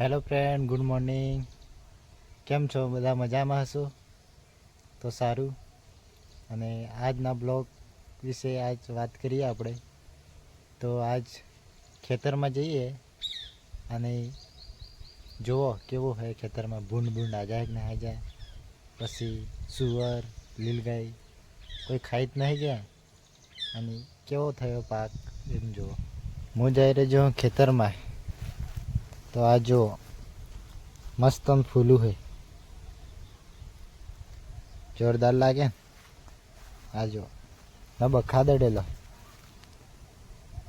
Hello friend good morning કેમ છો? બધા મજામાં હશો? તો સારું. અને આજના બ્લોગ વિશે આજ વાત કરીએ આપણે. તો આજ ખેતરમાં જઈએ અને જુઓ કેવું હોય ખેતરમાં ભૂંડ ભૂંડ આ જાય કે ના જાય પછી સુવર, લીલગાઈ, કોઈ ખાઈ જ નહીં ગયા અને કેવો થયો પાક એમ જુઓ. હું જઈ રહ્યો ખેતરમાં. તો આ જો મસ્ત આમ ફૂલું છે જોરદાર લાગે ને આ જો ન બખા દડેલો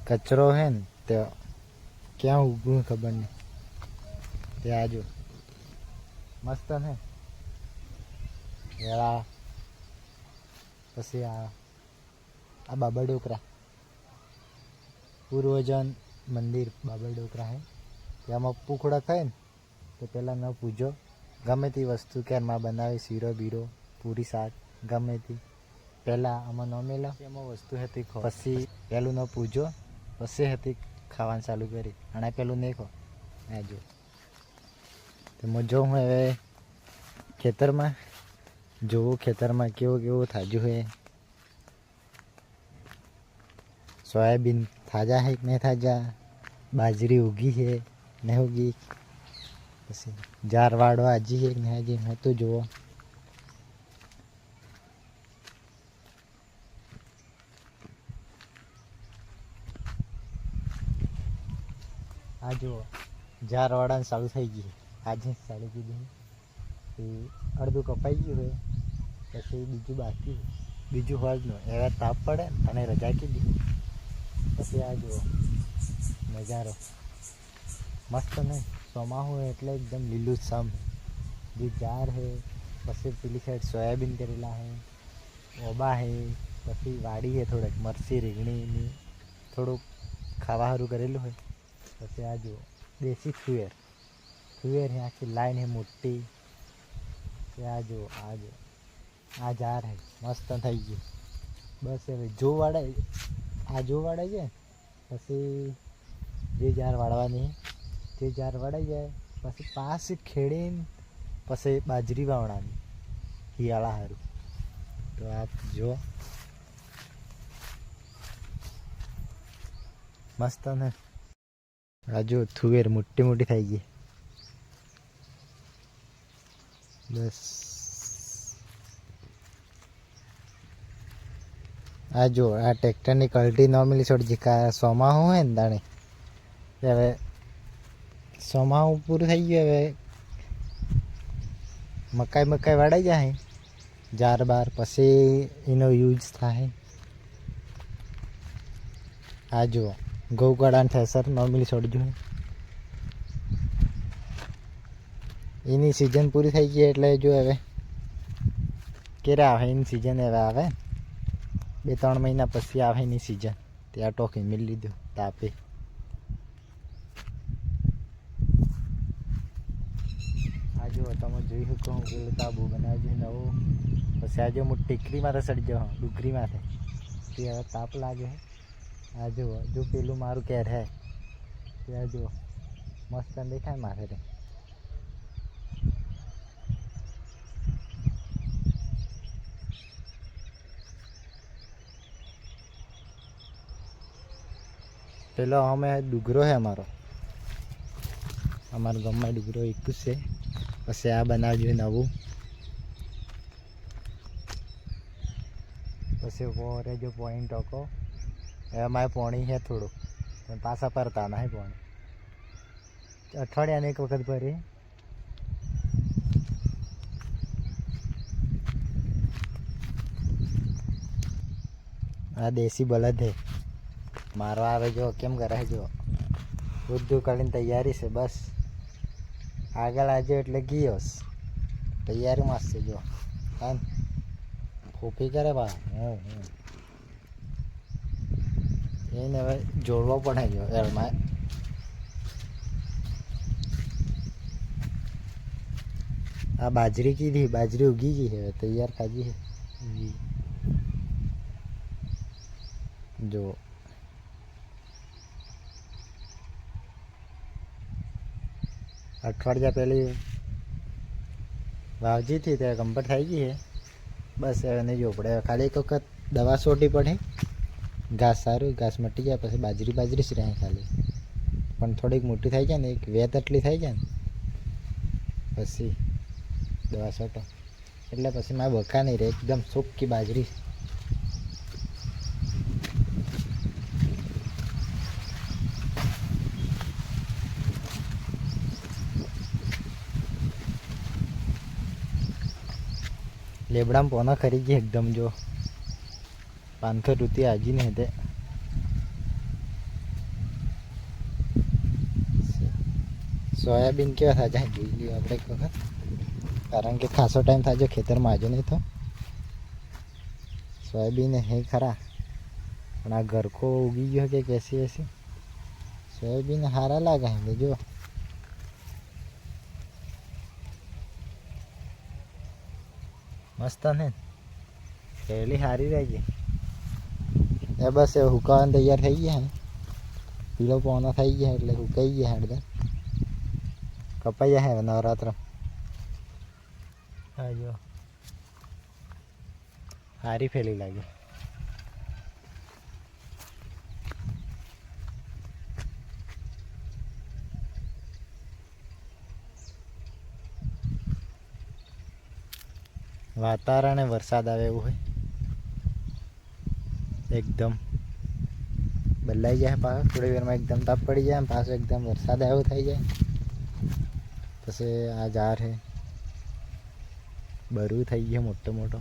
કચરો હે ને તે ક્યાં ઊભું ખબર નહીં તે આ જો મસ્ત ને વેળા પછી આ આ બાબા ડોકરા પૂર્વજન મંદિર બાબા ડોકરા હે તેમાં પૂખડા ખાય ને તો પહેલાં ન પૂજો. ગમે તે વસ્તુ કે કેરમાં બનાવે શીરો બીરો પૂરી શાક ગમે તે. પહેલાં આમાં ન મેલા. એમાં વસ્તુ હતી ખો. પછી પહેલું ન પૂજો. પછી હતી ખાવાનું ચાલુ કરી. અને પેલું નહીં ખો. આ જો. તો હું જોઉં હવે ખેતરમાં જોવું ખેતરમાં કેવું કેવું થાજું હોય સોયાબીન થાજા હે કે નહીં થાજા? બાજરી ઉગી છે નહીં ઉગી પછી જાર વાળવા હજી એક ને હજી હતું જુઓ. આ જુઓ, જાર સારું થઈ ગઈ. આજે ચાલુ કીધું પછી અડધું કપાઈ ગયું હોય પછી બીજું બાકી બીજું હોજનું એવા તાપ પડે અને રજા કીધી. પછી આ જુઓ, નજારો. મસ્ત નહીં ચોમાસું એટલે એકદમ લીલું છમ જે જાર હે, પછી પેલી સાઈડ સોયાબીન કરેલા હે, ઓબા હે, પછી વાડી હે થોડેક, મરસી રીંગણીની થોડુંક ખાવા સારું કરેલું હોય પછી આ જુઓ, દેશી થુવેર થુવેર હે, આખી લાઈન હે મોટી. આ જુઓ આ જુઓ, આ જાર હે, મસ્ત થઈ ગયું. બસ હવે જો વાળે આ જો વાળે છે પછી જે જાર વાળવાની તે જાર વળાઈ જાય, પછી પાસે ખેડીને, પછી બાજરી વાવણાની શિયાળા સારું તો આપ જો મસ્ત ને. રાજુ થુવેર મોટી મોટી થઈ ગઈ. બસ. આ જો આ ટ્રેક્ટરની કલટી ન મિલી છોડી કા સોમાહું હોય ને દાણે. હવે સોમાહું પૂરું થઈ ગયું હવે. મકાઈ મકાઈ વાડાઈ જાય. જાર બાર પછી એનો યુઝ થાય. આ જુઓ થાય થેસર નોર્મલી છોડજો. એની સિઝન પૂરી થઈ ગઈ એટલે જો હવે ક્યારે આવે, એની સિઝન હવે આવે. બે ત્રણ મહિના પછી આવે એની સિઝન ત્યાં ટોકી મિલ લીધું, તાપે. આ જુઓ તમે જોઈ શકો હું પેલું તાબુ બનાવજો નવું પછી આ જો હું ટેકરીમાં રસડી જાઉં ડુંગરીમાં થાય તે હવે તાપ લાગે આ જુઓ જો પેલું મારું કેર હે ત્યાં જુઓ મસ્ત દેખાય મારે રે પેલો અમે ડુગરો હે અમારો અમારા ગામમાં ડુગરો એક જ છે પછી આ બનાવજો નવું પછી પોરે જો પોઈન્ટ ટોકો અમારે પોણી છે થોડું પણ પાછા પરતા ના પોણી અઠવાડિયાને એક વખત ભરી આ દેશી બળદ હે મારવા આવે જો કેમ કરે જો બધું કરીને તૈયારી છે બસ આગળ આજે એટલે ગયોસ તૈયારીમાં જ છે જો હા ફૂફી કરે બા હું હું એને હવે જોડવો પડે જો એળમાં આ બાજરી કીધી બાજરી ઉગી ગઈ હવે તૈયાર ખાજી છે ઉગી. જો અઠવાડિયા પહેલી વાવજી હતી ત્યારે કમ્પ્લીટ થઈ ગઈ છે. બસ એને જો પડે. ખાલી એક વખત દવા સોટી પડે. ઘાસ સારું, ઘાસ મટી જાય, પછી બાજરી બાજરી જ રહે ખાલી. પણ થોડીક મોટી થઈ જાય ને, એક વેત એટલી થઈ જાય ને, પછી દવા સોટો. એટલે પછી મારે બકા નહીં રહે. એકદમ સૂકી બાજરી. લેબડામાં પોના ખરી ગઈ એકદમ જો. પાનખર ઋતિ આજી ને તે સોયાબીન કેવા થાય જાય જોઈ લઈએ આપણે એક વખત. કારણ કે ખાસો ટાઈમ થાય જો ખેતરમાં આજે નહીં તો. સોયાબીન હે ખરા. પણ આ ગરકો ઉગી ગયો કે કેસી એસી સોયાબીન સારા લાગે છે જો. મસ્ત ને. પહેલી સારી રહી ગઈ. એ બસ એ હુકાવાનું તૈયાર થઈ ગયા પીળો પોનો થઈ ગયા એટલે હુકાઈ ગયા હળદર કપાઈ જાય હવે નવરાત્ર. હા જો. સારી ફેલી લાગી. વાતાવરણે વરસાદ આવે એવું હોય. એકદમ. બદલાઈ જાય પાછો થોડી વારમાં એકદમ તાપ પડી જાય પાછો એકદમ વરસાદ આવ્યો થઈ જાય. પછી આ ઝાડ છે. બરું થઈ ગયો મોટો મોટો.